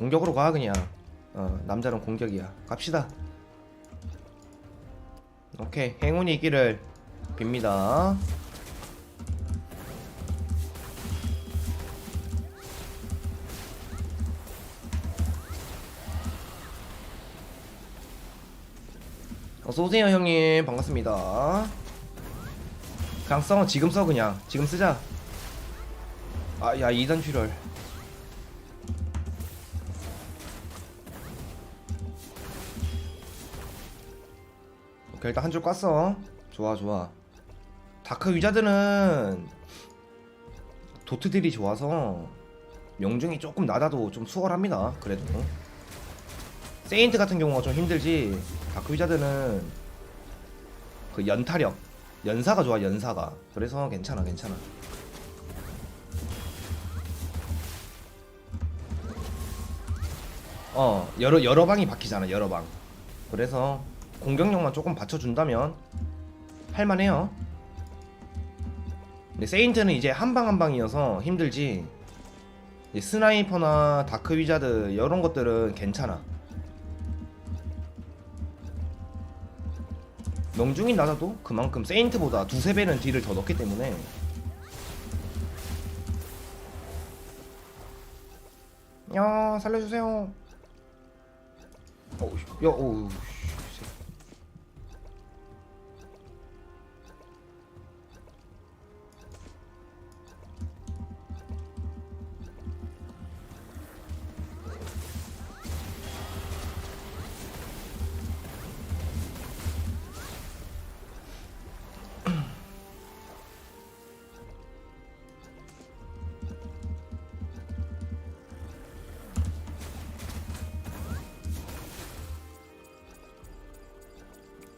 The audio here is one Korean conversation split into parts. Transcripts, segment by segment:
공격으로 가 그냥. 어 남자는 공격이야. 갑시다. 오케이 행운이 있기를 빕니다. 어서오세요 형님 반갑습니다. 써 지금 써 그냥. 지금 쓰자. 아야 2단 출혈 오케이 일단 한 줄 깠어 좋아 좋아. 다크 위자드는 도트들이 좋아서 명중이 조금 낮아도 좀 수월합니다 그래도. 세인트 같은 경우가 좀 힘들지. 다크 위자드는 그 연타력. 연사가 좋아 연사가. 그래서 괜찮아 괜찮아. 어 여러 여러 방이 바뀌잖아 여러 방. 그래서 공격력만 조금 받쳐준다면 할만해요. 근데 세인트는 이제 한방 한 방이어서 힘들지. 스나이퍼나 다크 위자드 이런 것들은 괜찮아. 명중이 낮아도 그만큼 세인트보다 두세 배는 딜을 더 넣기 때문에. 야 살려주세요. 어우 야어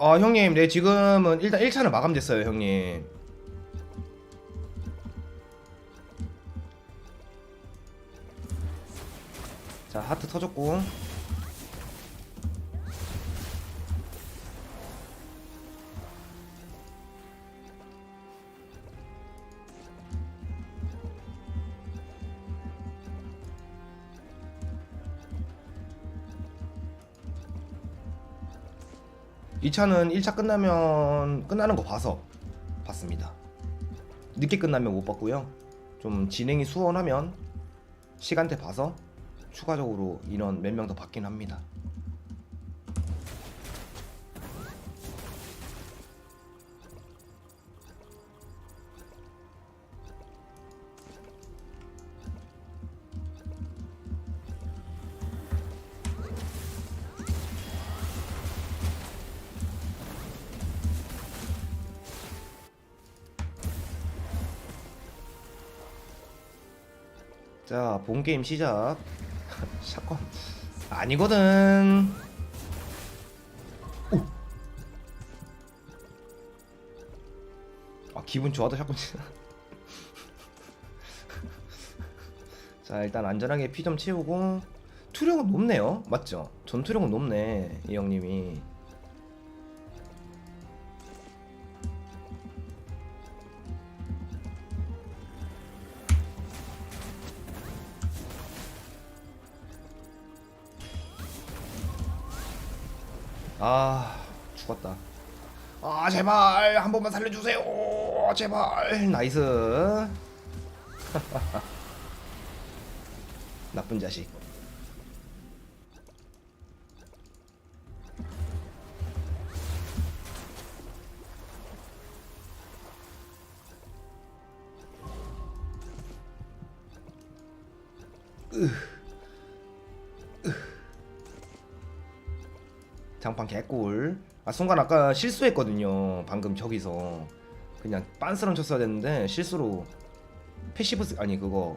아 형님 네 지금은 일단 1차는 마감됐어요 형님. 자 하트 터졌고 이 차는 1차 끝나면 끝나는 거 봐서 봤습니다. 늦게 끝나면 못 봤고요. 좀 진행이 수월하면 시간대 봐서 추가적으로 인원 몇 명 더 받긴 합니다. 자, 본 게임 시작. 샷건 아니거든. 오. 아, 기분 좋아도 샷건. 자, 일단 안전하게 피 좀 채우고 투력은 높네요. 맞죠? 전투력은 높네. 이 형님이. 아 죽었다. 아 제발 한 번만 살려주세요. 제발. 나이스. 나쁜 자식 장판 개꿀. 아 순간 아까 실수했거든요. 방금 저기서. 그냥 빤스런 쳤어야 됐는데 실수로 패시브 스... 아니 그거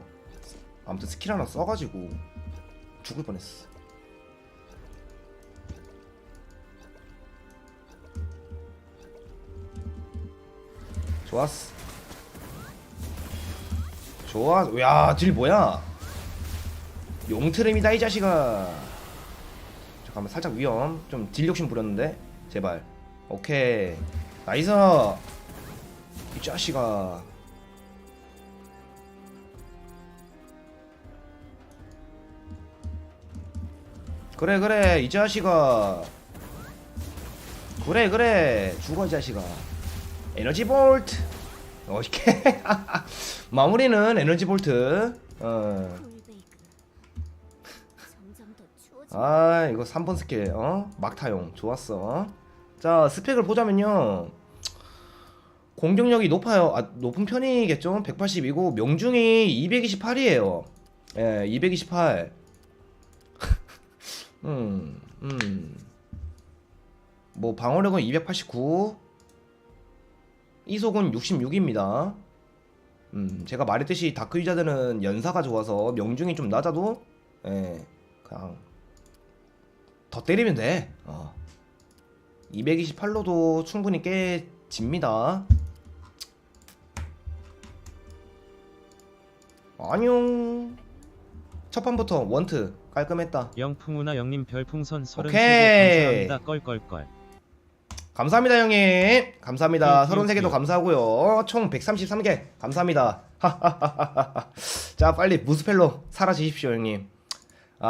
아무튼 스킬 하나 써가지고 죽을 뻔했어. 좋았어. 좋아. 야딜 뭐야? 용트렘이다 이 자식아 잠깐만 살짝 위험. 좀 딜 욕심 부렸는데? 제발. 오케이. 나이스! 이 자식아. 그래 그래 이 자식아. 그래 그래. 죽어 이 자식아. 에너지 볼트. 오케이. 마무리는 에너지 볼트. 어. 아 이거 3번 스킬 어? 막타용. 좋았어. 자 스펙을 보자면요. 공격력이 높아요. 아 높은 편이겠죠? 180이고 명중이 228이에요. 예, 예228 음, 음. 뭐 방어력은 289 이속은 66입니다. 음 제가 말했듯이 다크 유자들은 연사가 좋아서 명중이 좀 낮아도 예 그냥 더 때리면 돼. 어. 228로도 충분히 깨집니다. 안녕. 첫 판부터 원트 깔끔했다. 영풍우나 영님 별풍선 33개 오케이. 감사합니다. 껄껄껄. 감사합니다, 형님. 감사합니다. 땡큐, 33개도 땡큐. 감사하고요. 총 133개 감사합니다. 자, 빨리 무스펠로 사라지십시오, 형님. 아.